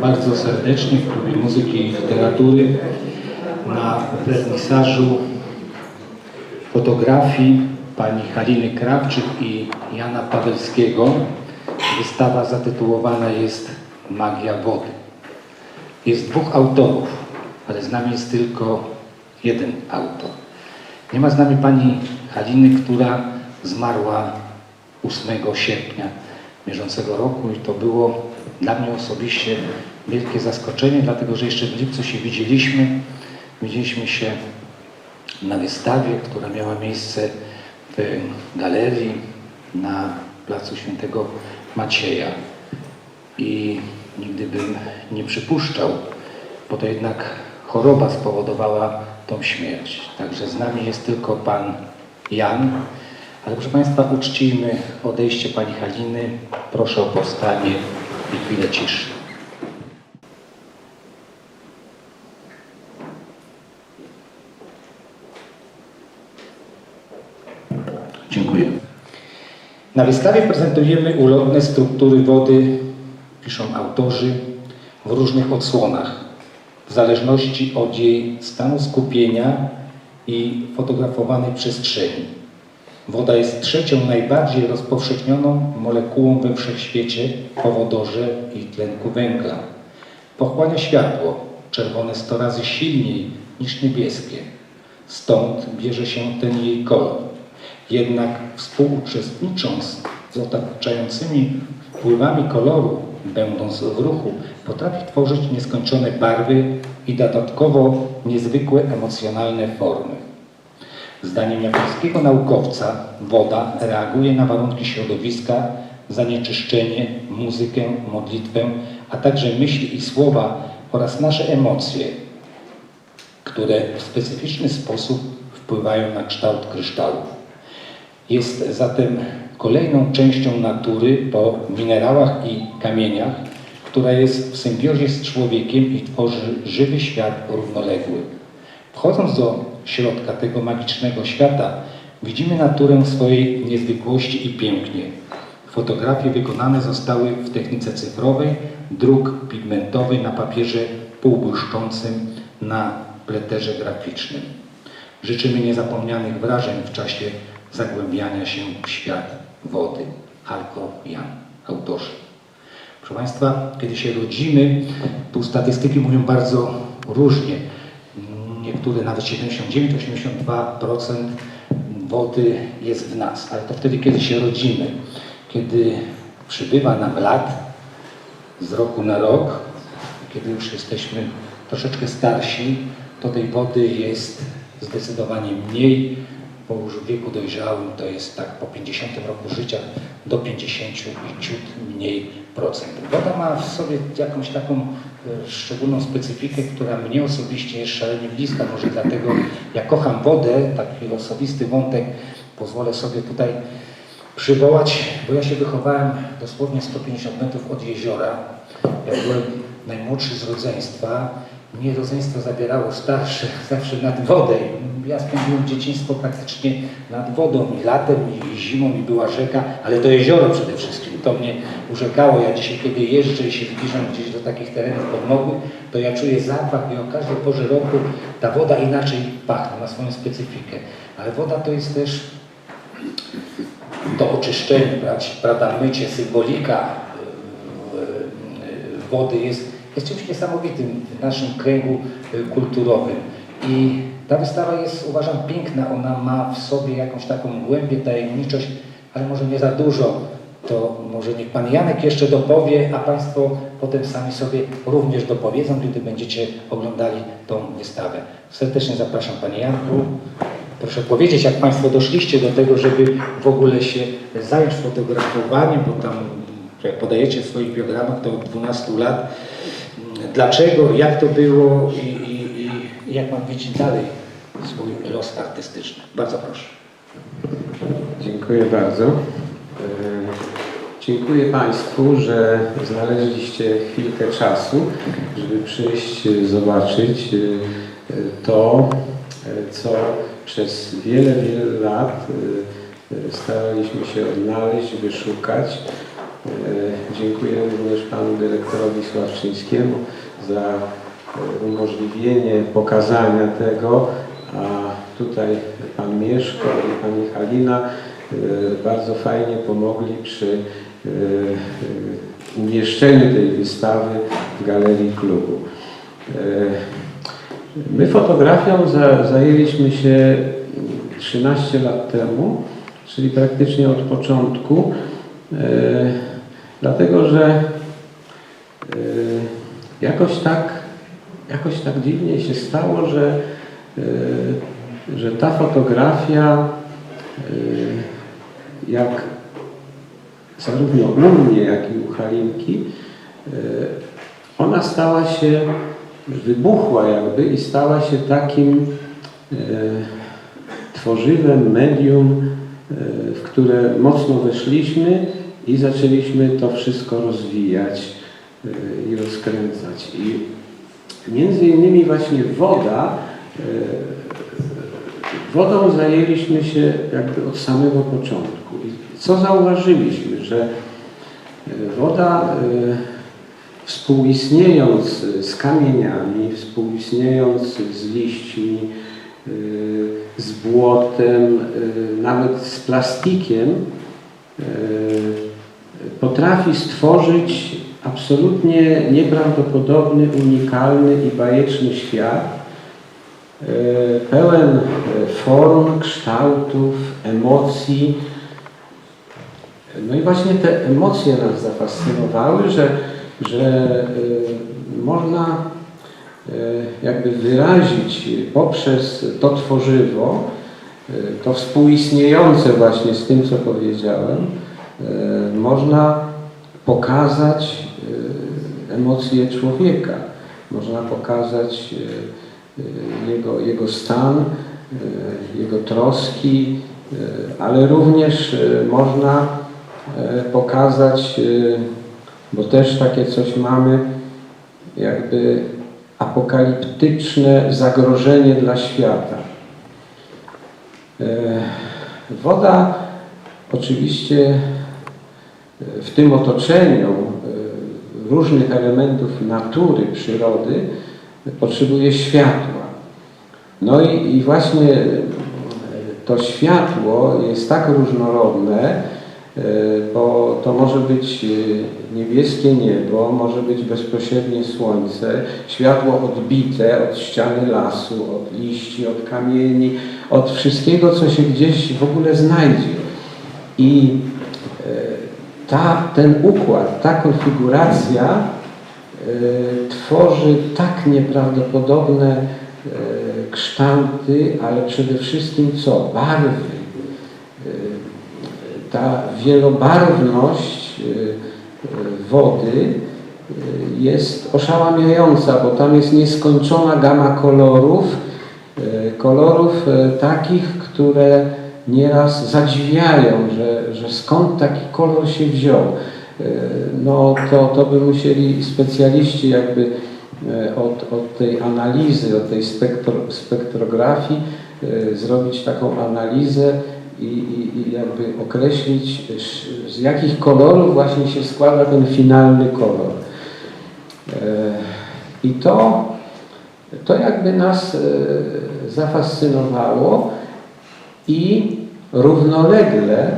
bardzo serdecznie w Klubie Muzyki i Literatury na wernisażu fotografii pani Haliny Krawczyk i Jana Pawelskiego. Wystawa zatytułowana jest Magia Wody. Jest dwóch autorów, ale z nami jest tylko jeden autor. Nie ma z nami pani Haliny, która zmarła 8 sierpnia bieżącego roku i to było dla mnie osobiście wielkie zaskoczenie, dlatego że jeszcze w lipcu się widzieliśmy. Widzieliśmy się na wystawie, która miała miejsce w galerii na placu Świętego Macieja. I nigdy bym nie przypuszczał, bo to jednak choroba spowodowała tą śmierć. Także z nami jest tylko pan Jan. Ale proszę Państwa, uczcijmy odejście pani Haliny. Proszę o powstanie i chwilę ciszy. Dziękuję. Na wystawie prezentujemy ulotne struktury wody, piszą autorzy, w różnych odsłonach, w zależności od jej stanu skupienia i fotografowanej przestrzeni. Woda jest trzecią najbardziej rozpowszechnioną molekułą we wszechświecie po wodorze i tlenku węgla. Pochłania światło, czerwone 100 razy silniej niż niebieskie. Stąd bierze się ten jej kolor. Jednak współuczestnicząc z otaczającymi wpływami koloru, będąc w ruchu, potrafi tworzyć nieskończone barwy i dodatkowo niezwykłe emocjonalne formy. Zdaniem japońskiego naukowca woda reaguje na warunki środowiska, zanieczyszczenie, muzykę, modlitwę, a także myśli i słowa oraz nasze emocje, które w specyficzny sposób wpływają na kształt kryształów. Jest zatem kolejną częścią natury po minerałach i kamieniach, która jest w symbiozie z człowiekiem i tworzy żywy świat równoległy. Wchodząc do środka tego magicznego świata, widzimy naturę w swojej niezwykłości i pięknie. Fotografie wykonane zostały w technice cyfrowej, druk pigmentowy na papierze półbłyszczącym na pleterze graficznym. Życzymy niezapomnianych wrażeń w czasie zagłębiania się w świat wody. Halko Jan, autorzy. Proszę Państwa, kiedy się rodzimy, tu statystyki mówią bardzo różnie. Niektóre nawet 79-82% wody jest w nas, ale to wtedy, kiedy się rodzimy, kiedy przybywa nam lat z roku na rok, kiedy już jesteśmy troszeczkę starsi, to tej wody jest zdecydowanie mniej. Po już wieku dojrzałym to jest tak po 50 roku życia do 50 i ciut mniej procent. Woda ma w sobie jakąś taką szczególną specyfikę, która mnie osobiście jest szalenie bliska. Może dlatego ja kocham wodę, taki osobisty wątek pozwolę sobie tutaj przywołać, bo ja się wychowałem dosłownie 150 metrów od jeziora. Ja byłem najmłodszy z rodzeństwa. Mnie rodzeństwo zabierało starsze zawsze nad wodę. Ja spędziłem dzieciństwo praktycznie nad wodą i latem, i zimą, i była rzeka, ale to jezioro przede wszystkim. To mnie urzekało. Ja dzisiaj, kiedy jeżdżę i się zbliżam gdzieś do takich terenów podmokłych, to ja czuję zapach i o każdej porze roku ta woda inaczej pachnie, ma swoją specyfikę. Ale woda to jest też to oczyszczenie, prawda, mycie, symbolika y, y, wody jest, jest czymś niesamowitym w naszym kręgu y, kulturowym. I ta wystawa jest, uważam, piękna. Ona ma w sobie jakąś taką głębię, tajemniczość, ale może nie za dużo. To może niech Pan Janek jeszcze dopowie, a Państwo potem sami sobie również dopowiedzą, gdy będziecie oglądali tą wystawę. Serdecznie zapraszam Panie Janku. Proszę powiedzieć, jak Państwo doszliście do tego, żeby w ogóle się zająć fotografowaniem, bo tam jak podajecie w swoich biogramach to od 12 lat. Dlaczego, jak to było i, i, i jak Pan widzi dalej swój los artystyczny? Bardzo proszę. Dziękuję bardzo. E, Dziękuję Państwu, że znaleźliście chwilkę czasu, żeby przyjść, zobaczyć e, to, e, co przez wiele, wiele lat staraliśmy się odnaleźć, wyszukać. Dziękuję również panu dyrektorowi Sławczyńskiemu za e, umożliwienie pokazania tego, a tutaj pan Mieszko i pani Halina e, bardzo fajnie pomogli przy e, e, umieszczeniu tej wystawy w galerii klubu. E, My fotografią za, zajęliśmy się 13 lat temu, czyli praktycznie od początku, e, dlatego że e, jakoś tak, jakoś tak dziwnie się stało, że, e, że ta fotografia, e, jak zarówno u mnie, jak i u Halinki, ona stała się, wybuchła jakby i stała się takim tworzywem, medium, w które mocno weszliśmy i zaczęliśmy to wszystko rozwijać e, i rozkręcać. I między innymi właśnie woda, e, wodą zajęliśmy się jakby od samego początku. I co zauważyliśmy, że e, woda współistniejąc z kamieniami, współistniejąc z liśćmi, y, z błotem, y, nawet z plastikiem, y, potrafi stworzyć absolutnie nieprawdopodobny, unikalny i bajeczny świat, y, pełen y, form, kształtów, emocji, no i właśnie te emocje nas zafascynowały, że, że y, można jakby wyrazić poprzez to tworzywo, to współistniejące właśnie z tym, co powiedziałem, można pokazać y, emocje człowieka, można pokazać y, jego, jego stan, jego troski, ale również można e, pokazać, bo też takie coś mamy, jakby apokaliptyczne zagrożenie dla świata. E, Woda oczywiście e, w tym otoczeniu e, różnych elementów natury, przyrody potrzebuje światła. No i, i właśnie e, to światło jest tak różnorodne, e, bo to może być e, niebieskie niebo, może być bezpośrednie słońce, światło odbite od ściany lasu, od liści, od kamieni, od wszystkiego, co się gdzieś w ogóle znajdzie. I e, ta, ten układ, ta konfiguracja e, tworzy tak nieprawdopodobne e, kształty, ale przede wszystkim co? Barwy. E, Ta wielobarwność wody jest oszałamiająca, bo tam jest nieskończona gama kolorów, kolorów takich, które nieraz zadziwiają, że, że skąd taki kolor się wziął. E, No to, to by musieli specjaliści jakby e, od, od tej analizy, od tej spektro, spektrografii e, zrobić taką analizę i, i, i jakby określić z jakich kolorów właśnie się składa ten finalny kolor. I to, to jakby nas zafascynowało i równolegle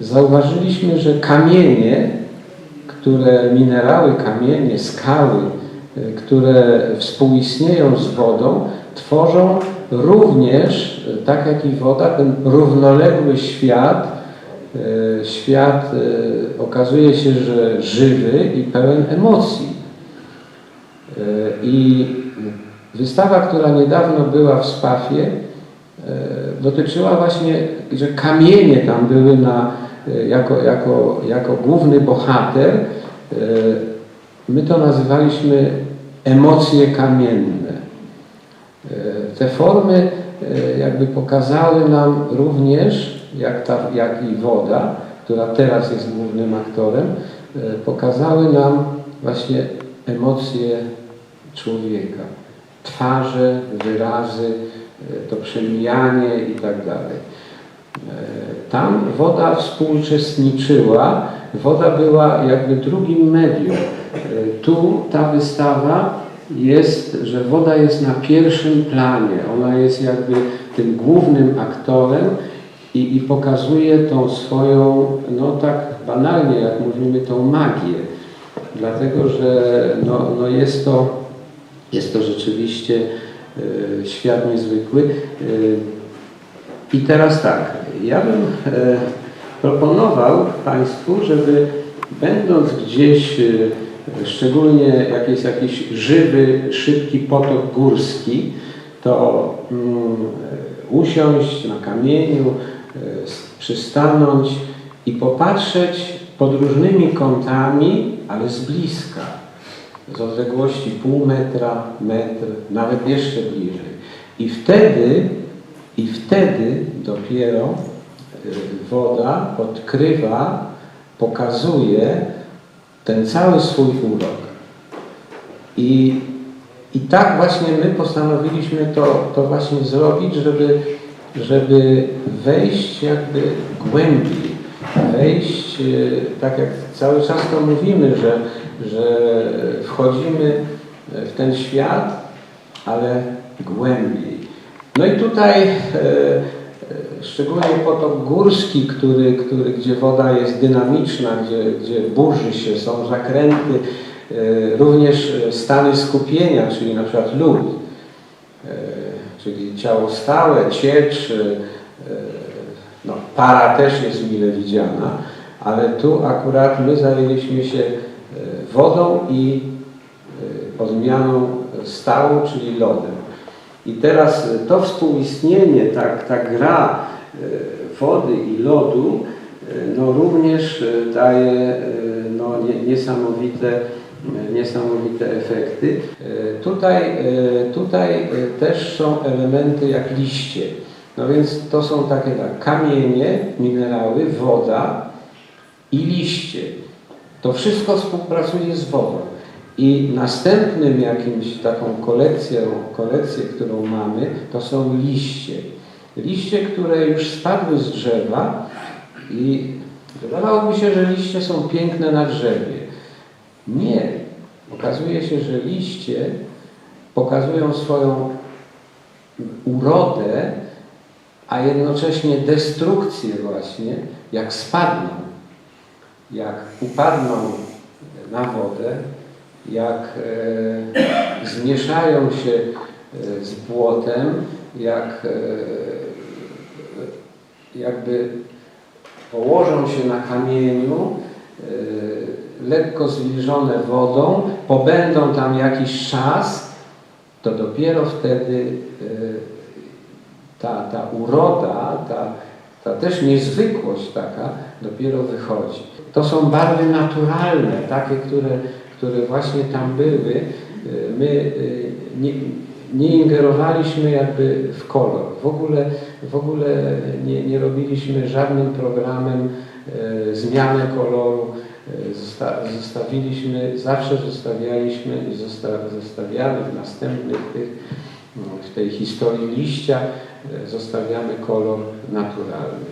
zauważyliśmy, że kamienie, które minerały, kamienie, skały, e, które współistnieją z wodą, tworzą również, e, tak jak i woda, ten równoległy świat. E, Świat okazuje się, że żywy i pełen emocji. I wystawa, która niedawno była w Spafie, dotyczyła właśnie, że kamienie tam były na, e, jako, jako, jako główny bohater. E, My to nazywaliśmy emocje kamienne. E, Te formy e, jakby pokazały nam również, jak, ta, jak i woda, która teraz jest głównym aktorem, e, pokazały nam właśnie emocje człowieka. Twarze, wyrazy, e, to przemijanie i tak dalej. Tam woda współuczestniczyła, woda była jakby drugim medium. E, Tu ta wystawa jest, że woda jest na pierwszym planie, ona jest jakby tym głównym aktorem i, i pokazuje tą swoją, no tak banalnie jak mówimy, tą magię. Dlatego, że no, no jest, to, jest to rzeczywiście e, świat niezwykły. E, i teraz tak, ja bym e, proponował Państwu, żeby będąc gdzieś, e, szczególnie jak jest jakiś żywy, szybki potok górski, to mm, e, usiąść na kamieniu, e, przystanąć i popatrzeć pod różnymi kątami, ale z bliska, z odległości pół metra, metr, nawet jeszcze bliżej. I wtedy i wtedy dopiero y, woda odkrywa, pokazuje ten cały swój urok. I, i tak właśnie my postanowiliśmy to, to właśnie zrobić, żeby, żeby wejść jakby głębiej, wejść, y, tak jak cały czas to mówimy, że, że wchodzimy w ten świat, ale głębiej. No i tutaj e, e, szczególnie potok górski, który, który, gdzie woda jest dynamiczna, gdzie, gdzie burzy się, są zakręty, e, również stany skupienia, czyli na przykład lód, e, czyli ciało stałe, ciecz, e, no, para też jest mile widziana, ale tu akurat my zajęliśmy się e, wodą i e, odmianą stałą, czyli lodem. I teraz to współistnienie, ta, ta gra e, wody i lodu, e, no również daje no, nie- niesamowite, niesamowite efekty. Tutaj, tutaj też są elementy jak liście. No więc to są takie tak, kamienie, minerały, woda i liście. To wszystko współpracuje z wodą. I następnym jakimś taką kolekcją, kolekcję, którą mamy, to są liście. Liście, które już spadły z drzewa i wydawałoby się, że liście są piękne na drzewie. Nie. Okazuje się, że liście pokazują swoją urodę, a jednocześnie destrukcję właśnie, jak spadną, jak upadną na wodę, jak e, zmieszają się e, z błotem, jak e, jakby położą się na kamieniu, e, lekko zwilżone wodą, pobędą tam jakiś czas, to dopiero wtedy e, ta, ta uroda, ta, ta też niezwykłość taka dopiero wychodzi. To są barwy naturalne, takie, które, które właśnie tam były. Y, My y, nie, nie ingerowaliśmy jakby w kolor. W ogóle, w ogóle nie, nie robiliśmy żadnym programem e, zmiany koloru. E, Zosta, zostawiliśmy, zawsze zostawialiśmy i zosta, zostawiamy w następnych tych, no, w tej historii liścia zostawiamy kolor naturalny.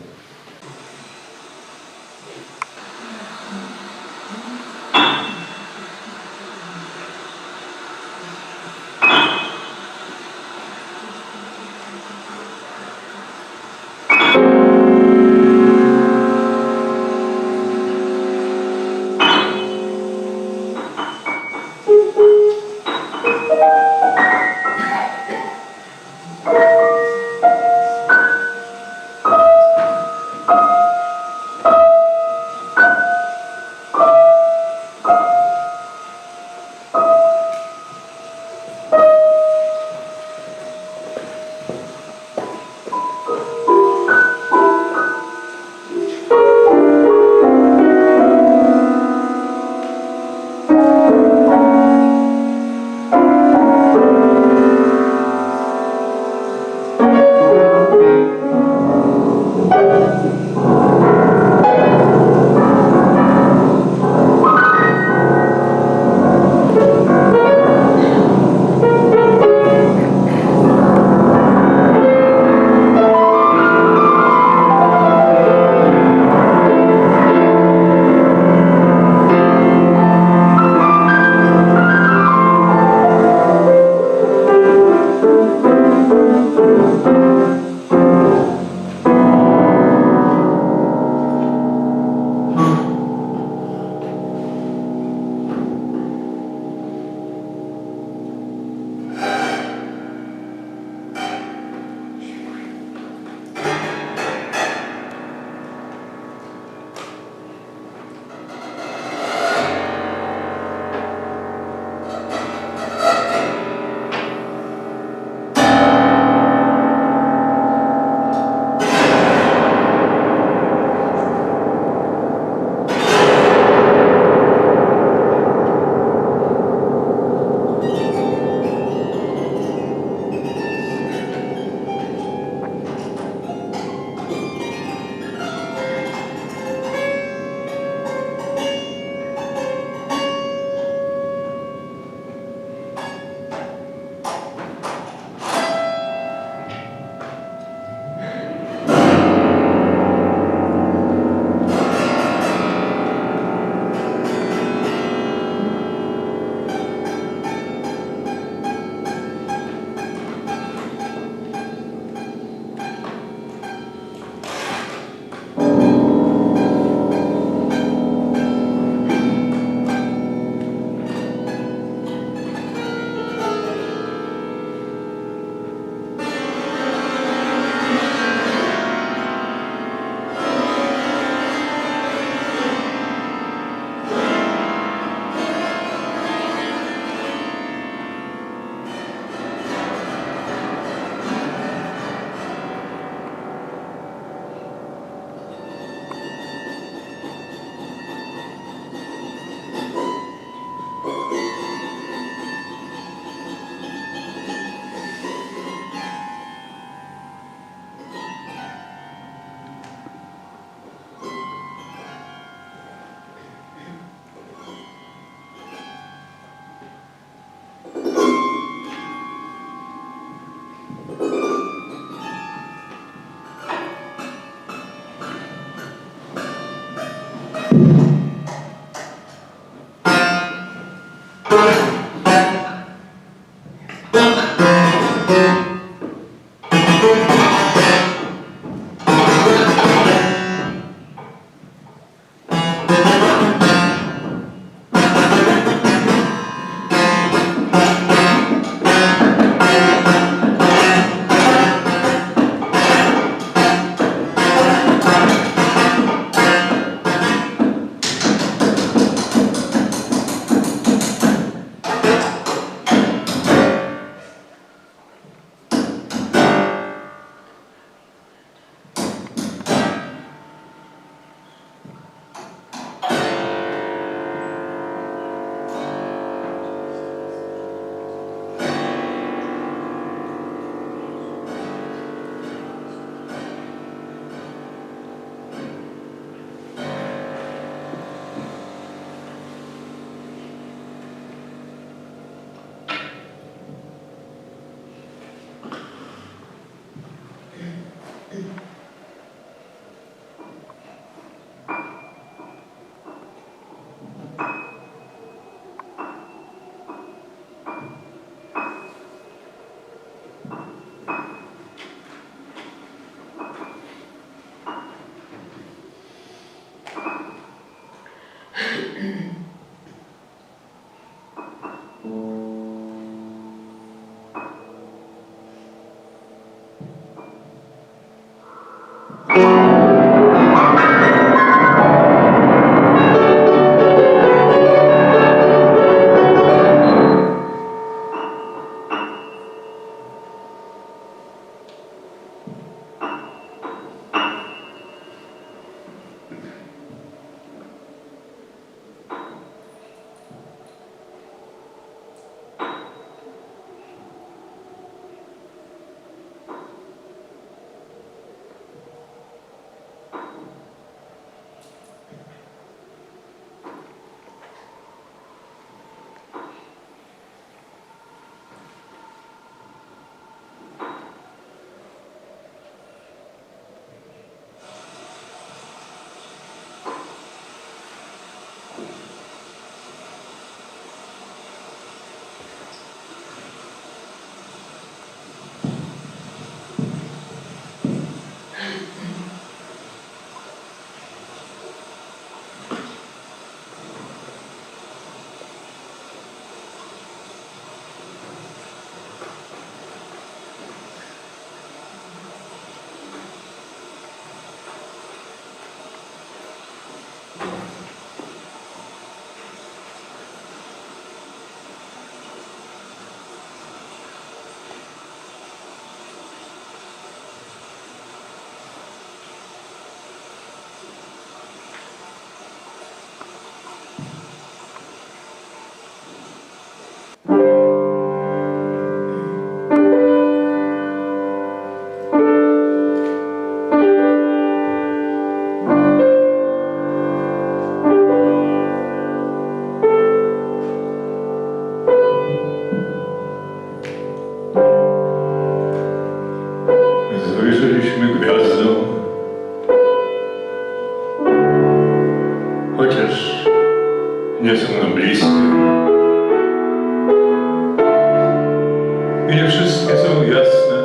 i nie wszystkie są jasne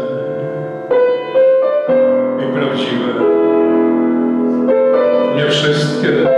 i prawdziwe. Nie wszystkie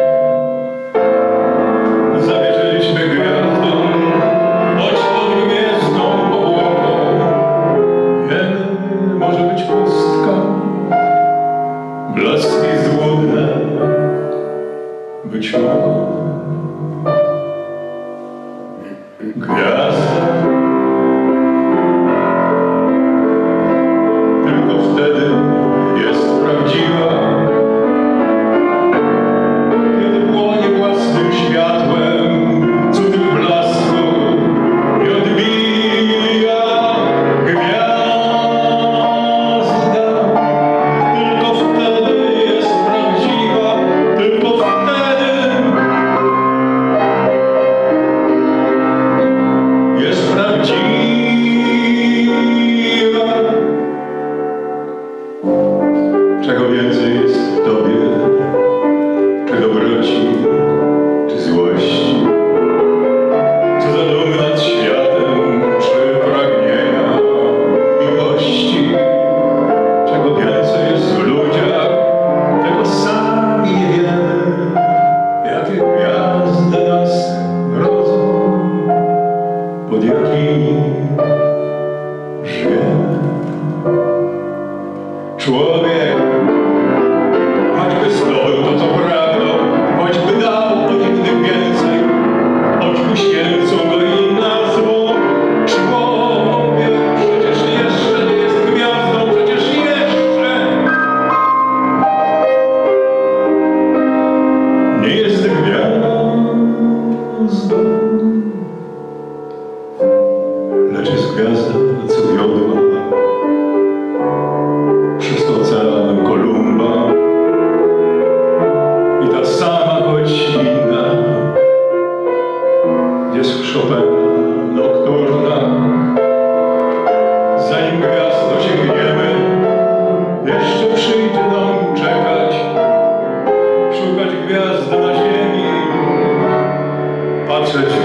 Church.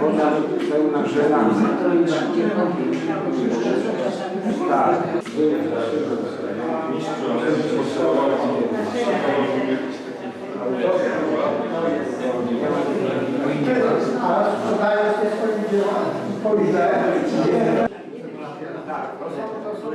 Woda pełna żelazem. Tak. Mistrz spojrzę. Tak, to są, to są